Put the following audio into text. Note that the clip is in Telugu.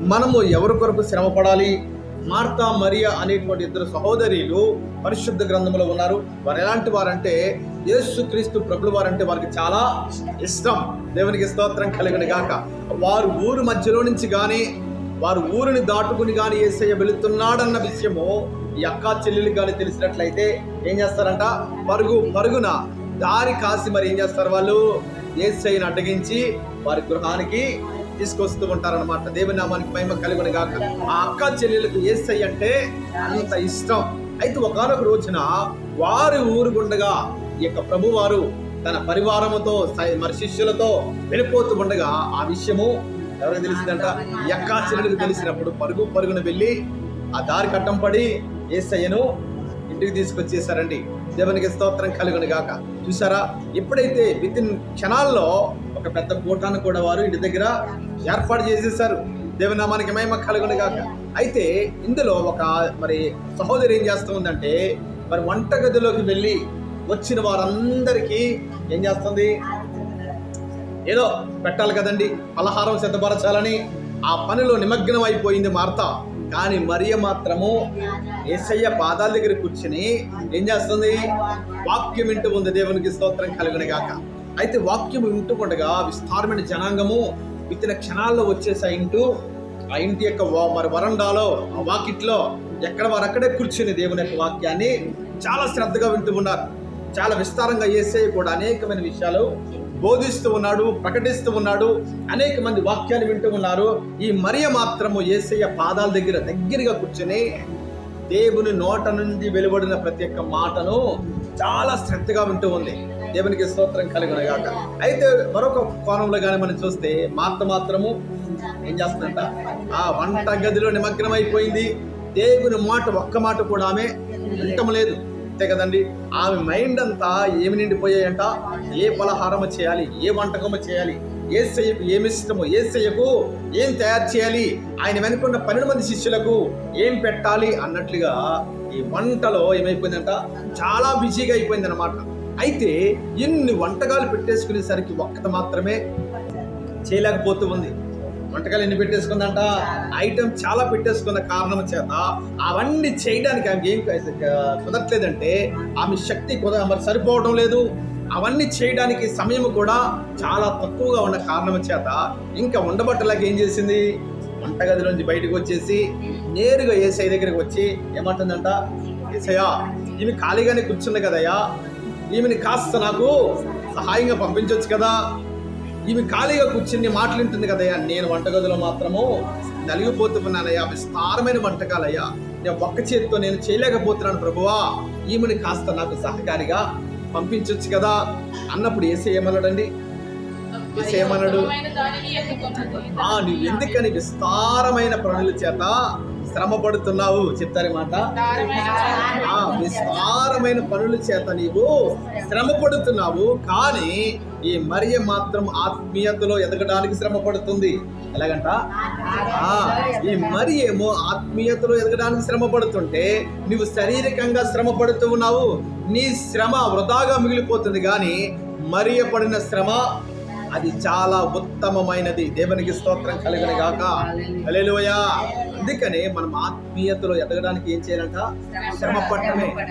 మనము ఎవరి కొరకు శ్రమ పడాలి మార్తా మరియా అనేటువంటి ఇద్దరు సహోదరులు పరిశుద్ధ గ్రంథంలో ఉన్నారు. వారు ఎలాంటి వారంటే యేసుక్రీస్తు ప్రభులు వారంటే వారికి చాలా ఇష్టం. దేవునికి స్తోత్రం కలిగిన గాక. వారు ఊరు మధ్యలో నుంచి కానీ వారు ఊరిని దాటుకుని కానీ ఏసయ్య వెళుతున్నాడన్న విషయము ఈ అక్కా చెల్లెలు కానీ తెలిసినట్లయితే ఏం చేస్తారంట? పరుగు పరుగున దారి కాసి మరి ఏం చేస్తారు వాళ్ళు? ఏసయ్యను అడ్డగించి వారి గృహానికి తీసుకొస్తూ ఉంటారన్నమాట. దేవుని నామానికి మహిమ కలిగిన గాక. ఆ అక్క చెల్లెలకు ఏసై అంటే అంత ఇష్టం. అయితే ఒకనొక రోజున వారి ఊరుగుండగా ఈ యొక్క ప్రభువారు తన పరివారముతో సై- మరి శిష్యులతో వెళ్ళిపోతూ ఉండగా ఆ విషయము ఎవరికి తెలిసిందంట? ఎక్కా చెల్లెలకు తెలిసినప్పుడు పరుగు పరుగున వెళ్ళి ఆ దారి కట్టం పడి ఏసయ్యను ఇంటికి తీసుకొచ్చేసారండి దేవునికి స్తోత్రం కలుగును గాక. చూసారా ఎప్పుడైతే విత్ ఇన్ క్షణాల్లో ఒక పెద్ద కూటాన్ని కూడా వారు ఇంటి దగ్గర ఏర్పాటు చేసేసారు దేవుని నామానికి మహిమ కాక అయితే ఇందులో ఒక మరి సహోదరి ఏం చేస్తూ ఉందంటే మరి వంటగదిలోకి వెళ్ళి వచ్చిన వారందరికీ ఏం చేస్తుంది? ఏదో పెట్టాలి కదండి పలహారం సిద్ధపరచాలని ఆ పనిలో నిమగ్నం అయిపోయింది మార్త. కానీ మరియ మాత్రము ఏసయ్య పాదాల దగ్గర కూర్చుని ఏం చేస్తుంది? వాక్యం వింటూ ఉంది. దేవునికి స్తోత్రం కలుగునిగాక అయితే వాక్యం వింటూ ఉండగా విస్తారమైన జనాంగము విత్తిన క్షణాల్లో వచ్చేసాయింటూ ఆ ఇంటి యొక్క వా- మరి వరండాలో ఆ వాకిట్లో ఎక్కడ వారు అక్కడే కూర్చుని దేవుని యొక్క వాక్యాన్ని చాలా శ్రద్ధగా వింటూ ఉన్నారు. చాలా విస్తారంగా వేసే కూడా అనేకమైన విషయాలు బోధిస్తూ ఉన్నాడు ప్రకటిస్తూ ఉన్నాడు అనేక మంది వాక్యాలు వింటూ ఉన్నారు. ఈ మరియ మాత్రము ఏసయ్య పాదాల దగ్గర దగ్గరగా కూర్చొని దేవుని నోట నుండి వెలువడిన ప్రతి ఒక్క మాటను చాలా శ్రద్ధగా వింటూ ఉంది. దేవునికి స్తోత్రం కలిగిన గాక. అయితే మరొక కోణంలో కానీ మనం చూస్తే మాత మాత్రము ఏం చేస్తుందంట? ఆ వంట గదిలో నిమగ్నం అయిపోయింది దేవుని మాట ఒక్క మాట కూడా ఆమె వింటం లేదు. అంతే కదండి? ఆమె మైండ్ అంతా ఏమి నిండిపోయాయంట? ఏ పలహారము చేయాలి? ఏ వంటకము చేయాలి? ఏ సెయ్యకు ఏమి ఇష్టము ఏ సెయ్యకు ఏం తయారు చేయాలి? ఆయన వెనుకున్న పన్నెండు మంది శిష్యులకు ఏం పెట్టాలి? అన్నట్లుగా ఈ వంటలో ఏమైపోయిందంట? చాలా బిజీగా అయిపోయింది అనమాట అయితే ఎన్ని వంటకాలు పెట్టేసుకునేసరికి ఒక్కత మాత్రమే చేయలేకపోతూ ఉంది వంటకాలు ఎన్ని పెట్టేసుకుందంట? ఐటమ్ చాలా పెట్టేసుకున్న కారణం చేత అవన్నీ చేయడానికి ఆమె ఏం కుదరట్లేదంటే ఆమె శక్తి కుద మరి సరిపోవడం లేదు. అవన్నీ చేయడానికి సమయం కూడా చాలా తక్కువగా ఉన్న కారణం చేత ఇంకా ఉండబట్టలాగా ఏం చేసింది? వంటగదిలోంచి బయటకు వచ్చేసి నేరుగా ఏసఐ దగ్గరికి వచ్చి ఏమంటుందంట? ఏసయ్యా ఈమె ఖాళీగానే కూర్చుంది కదయ్యా. ఈమెని కాస్త నాకు సహాయంగా పంపించవచ్చు కదా. ఈమె ఖాళీగా కూర్చుని మాట్లాడుతుంది కదయ్యా. నేను వంటగదిలో మాత్రము నలిగిపోతున్నానయ్యా. విస్తారమైన వంటకాలయ్యా. నేను ఒక్క చేతితో నేను చేయలేకపోతున్నాను ప్రభువా. ఈమెని కాస్త నాకు సహకారిగా పంపించవచ్చు కదా. అన్నప్పుడు ఏసే ఏమన్నాడండి? ఏసే ఆ నువ్వు ఎందుకని విస్తారమైన పనుల చేత శ్రమ పడుతున్నావు చెప్తారు మాట. విస్తారమైన పనుల చేత నీవు శ్రమ పడుతున్నావు కానీ ఈ మరియ మాత్రం ఆత్మీయతలో ఎదగడానికి శ్రమ పడుతుంది ఎలాగంట ఈ మరి ఏమో ఆత్మీయతలో ఎదగడానికి శ్రమ పడుతుంటే నువ్వు శారీరకంగా శ్రమ పడుతూ ఉన్నావు. నీ శ్రమ వృధాగా మిగిలిపోతుంది. కానీ మరియ పడిన శ్రమ అది చాలా ఉత్తమమైనది. దేవునికి స్తోత్రం కలిగిన గాక. అందుకనే మనం ఆత్మీయతలో ఎదగడానికి ఏం చేయాలంట? శ్రమ పట్టమే